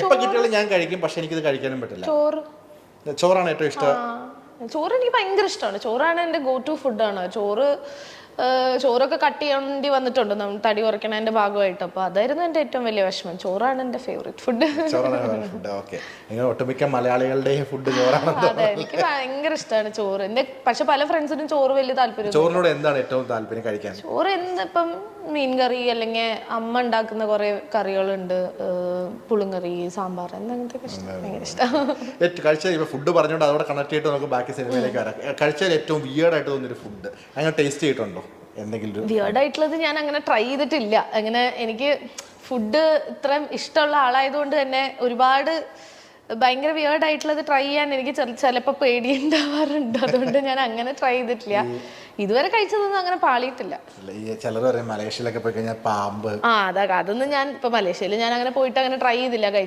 എപ്പോൾ കിട്ടിയാലും ഞാൻ കഴിക്കും പക്ഷെ എനിക്കിത് കഴിക്കാനും പറ്റില്ല. ചോറ്. ചോറാണ് ഏറ്റവും ഇഷ്ടം. ചോറ് എനിക്ക് ഭയങ്കര ഇഷ്ടമാണ്. ചോറാണ് എന്റെ ഗോ ടു ഫുഡാണ് ചോറ് ചോറൊക്കെ കട്ട് ചെയ്യേണ്ടി വന്നിട്ടുണ്ട്. നമ്മൾ തടി കുറയ്ക്കണതിന്റെ ഭാഗമായിട്ട്. അപ്പോൾ അതായിരുന്നു എന്റെ ഏറ്റവും വലിയ വിഷമം. ചോറാണ് എന്റെ ഫേവറേറ്റ് ഫുഡ് ഫുഡ് ഓക്കെ. നിങ്ങൾ ഒട്ടുമിക്ക മലയാളികളുടെ ഫുഡ് ചോറാണ് അതെ. എനിക്ക് ഭയങ്കര ഇഷ്ടമാണ് ചോറ്. എന്റെ പക്ഷെ പല ഫ്രണ്ട്സിനും ചോറ് വലിയ താല്പര്യം ചോറിനോട് എന്താണ് ഏറ്റവും താല്പര്യം കഴിക്കാൻ? ചോറ് എന്തിപ്പം മീൻ കറി അല്ലെങ്കിൽ അമ്മ ഉണ്ടാക്കുന്ന കുറേ കറികളുണ്ട്. പുളുങ്കറി സാമ്പാർ അങ്ങനത്തെ ഭയങ്കര ഇഷ്ടം. കഴിച്ച ഫുഡ് പറഞ്ഞുകൊണ്ട് അതോടെ കണക്ട് ചെയ്തിട്ട് നമുക്ക് ബാക്കി സിനിമയിലേക്ക് വരാം. കഴിച്ചാൽ ഏറ്റവും വിയേർഡായിട്ട് തോന്നിയൊരു ഫുഡ് അങ്ങനെ ടേസ്റ്റ് ചെയ്തിട്ടുണ്ടോ? എന്തെങ്കിലും ഞാൻ അങ്ങനെ ട്രൈ ചെയ്തിട്ടില്ല. അങ്ങനെ എനിക്ക് ഫുഡ് ഇത്രയും ഇഷ്ടമുള്ള ആളായതുകൊണ്ട് തന്നെ ഒരുപാട് ഭയങ്കര വിയേർഡ് ആയിട്ടുള്ളത് ട്രൈ ചെയ്യാൻ എനിക്ക് ചിലപ്പോൾ പേടി ഉണ്ടാവാറുണ്ട് അതുകൊണ്ട് ഞാൻ അങ്ങനെ ട്രൈ ചെയ്തിട്ടില്ല. ഇതുവരെ കഴിച്ചതൊന്നും അങ്ങനെ പാളിയിട്ടില്ല. ചിലർ പറയും മലേഷ്യയിലൊക്കെ പോയി കഴിഞ്ഞാൽ പാമ്പ്. ആ അതാ അതൊന്നും ഞാൻ ഇപ്പൊ മലേഷ്യയിൽ ഞാൻ അങ്ങനെ പോയിട്ട് അങ്ങനെ ട്രൈ ചെയ്തില്ല.